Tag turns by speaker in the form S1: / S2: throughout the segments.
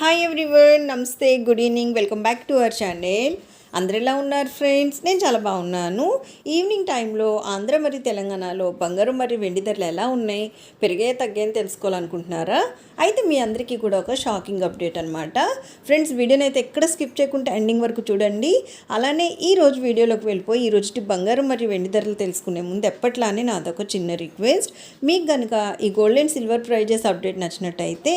S1: Hi everyone, Namaste, good evening, welcome back to our channel. అందరు ఎలా ఉన్నారు friends? నేను చాలా బాగున్నాను. ఈవినింగ్ టైంలో ఆంధ్ర మరి తెలంగాణలో బంగారం మరియు వెండి ధరలు ఎలా ఉన్నాయి? పెరిగే తగ్గాయని తెలుసుకోవాలనుకుంటున్నారా? అయితే మీ అందరికీ కూడా ఒక షాకింగ్ అప్డేట్ అనమాట ఫ్రెండ్స్ వీడియోని అయితే ఎక్కడ స్కిప్ చేయకుండా ఎండింగ్ వరకు చూడండి. అలానే ఈ రోజు వీడియోలోకి వెళ్ళిపోయి ఈ రోజుకి బంగారం మరియు వెండి ధరలు తెలుసుకునే ముందు ఎప్పట్లానే నాదొక చిన్న రిక్వెస్ట్. మీకు కనుక ఈ gold and silver prizes update నచ్చినట్టయితే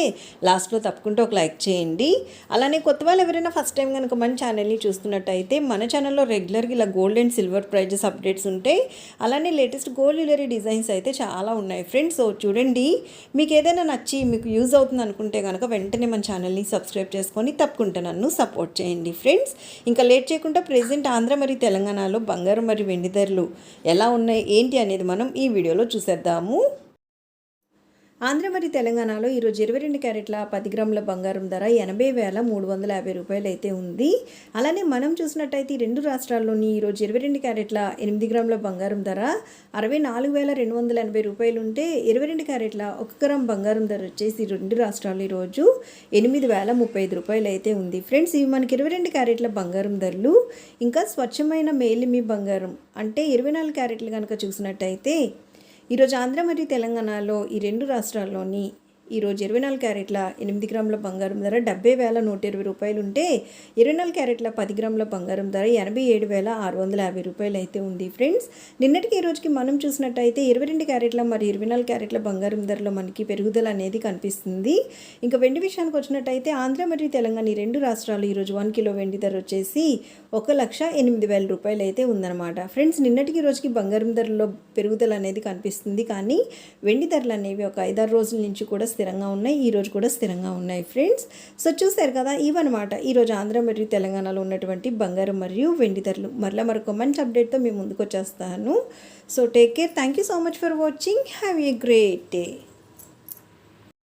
S1: లాస్ట్లో తప్పకుండా ఒక లైక్ చేయండి. అలానే కొత్త వాళ్ళు ఎవరైనా ఫస్ట్ టైం కనుక మన ఛానల్ని చూస్తున్నట్టయితే మన ఛానల్లో రెగ్యులర్గా ఇలా gold and silver prizes updates ఉంటాయి. అలానే లేటెస్ట్ గోల్డ్ జ్యువెలరీ డిజైన్స్ అయితే చాలా ఉన్నాయి. ఫ్రెండ్స్ సో చూడండి. మీకు ఏదైనా నచ్చి మీకు యూజ్ అవుతుంది అనుకుంటే కనుక వెంటనే మన ఛానల్ని సబ్స్క్రైబ్ చేసుకొని తప్పకుండా నన్ను సపోర్ట్ చేయండి. ఫ్రెండ్స్ ఇంకా లేట్ చేయకుండా ప్రజెంట్ ఆంధ్ర మరియు తెలంగాణలో బంగారం మరియు వెండి ధరలు ఎలా ఉన్నాయి ఏంటి అనేది మనం ఈ వీడియోలో చూసేద్దాము. ఆంధ్ర మరి తెలంగాణలో ఈరోజు ఇరవై రెండు క్యారెట్ల పది గ్రాముల బంగారం ధర ఎనభై వేల మూడు వందల యాభై రూపాయలు అయితే ఉంది. అలానే మనం చూసినట్టయితే రెండు రాష్ట్రాల్లోని ఈరోజు ఇరవై రెండు క్యారెట్ల ఎనిమిది గ్రాముల బంగారం ధర అరవై నాలుగు వేల రెండు వందల ఎనభై రూపాయలు ఉంటే ఇరవై రెండు క్యారెట్ల ఒక గ్రామ్ బంగారం ధర వచ్చేసి రెండు రాష్ట్రాలు ఈరోజు ఎనిమిది వేల ముప్పై ఐదు రూపాయలు అయితే ఉంది. ఫ్రెండ్స్ ఇవి మనకి ఇరవై రెండు క్యారెట్ల బంగారం ధరలు. ఇంకా స్వచ్ఛమైన మేలిమి బంగారం అంటే ఇరవై నాలుగు క్యారెట్లు కనుక చూసినట్టయితే ఈరోజు ఆంధ్ర మరియు తెలంగాణలో ఈ రెండు రాష్ట్రాల్లోని ఈరోజు ఇరవై నాలుగు క్యారెట్ల ఎనిమిది గ్రాముల బంగారం ధర డెబ్బై వేల నూట ఇరవై రూపాయలు ఉంటే ఇరవై నాలుగు క్యారెట్ల పది గ్రాముల బంగారం ధర ఎనభై ఏడు వేల ఆరు వందల యాభై రూపాయలు అయితే ఉంది. ఫ్రెండ్స్ నిన్నటికి ఈ రోజుకి మనం చూసినట్టయితే ఇరవై రెండు క్యారెట్ల మరి ఇరవై నాలుగు క్యారెట్ల బంగారం ధరలో మనకి పెరుగుదల అనేది కనిపిస్తుంది. ఇంకా వెండి విషయానికి వచ్చినట్టయితే ఆంధ్ర మరియు తెలంగాణ ఈ రెండు రాష్ట్రాలు ఈరోజు వన్ కిలో వెండి ధర వచ్చేసి ఒక లక్ష ఎనిమిది వేల రూపాయలు అయితే ఉందన్నమాట. ఫ్రెండ్స్ నిన్నటికి రోజుకి బంగారం ధరలో పెరుగుదల అనేది కనిపిస్తుంది. కానీ వెండి ధరలు అనేవి ఒక ఐదారు రోజుల నుంచి కూడా స్థిరంగా ఉన్నాయి ఈరోజు కూడా స్థిరంగా ఉన్నాయి ఫ్రెండ్స్. సో చూశారు కదా ఇవన్నమాట. ఈరోజు ఆంధ్ర మరియు తెలంగాణలో ఉన్నటువంటి బంగారం మరియు వెండి ధరలు. మరలా మరొక మంచి అప్డేట్తో మేము ముందుకు వచ్చేస్తాను. So take care thank you so much for watching have a great day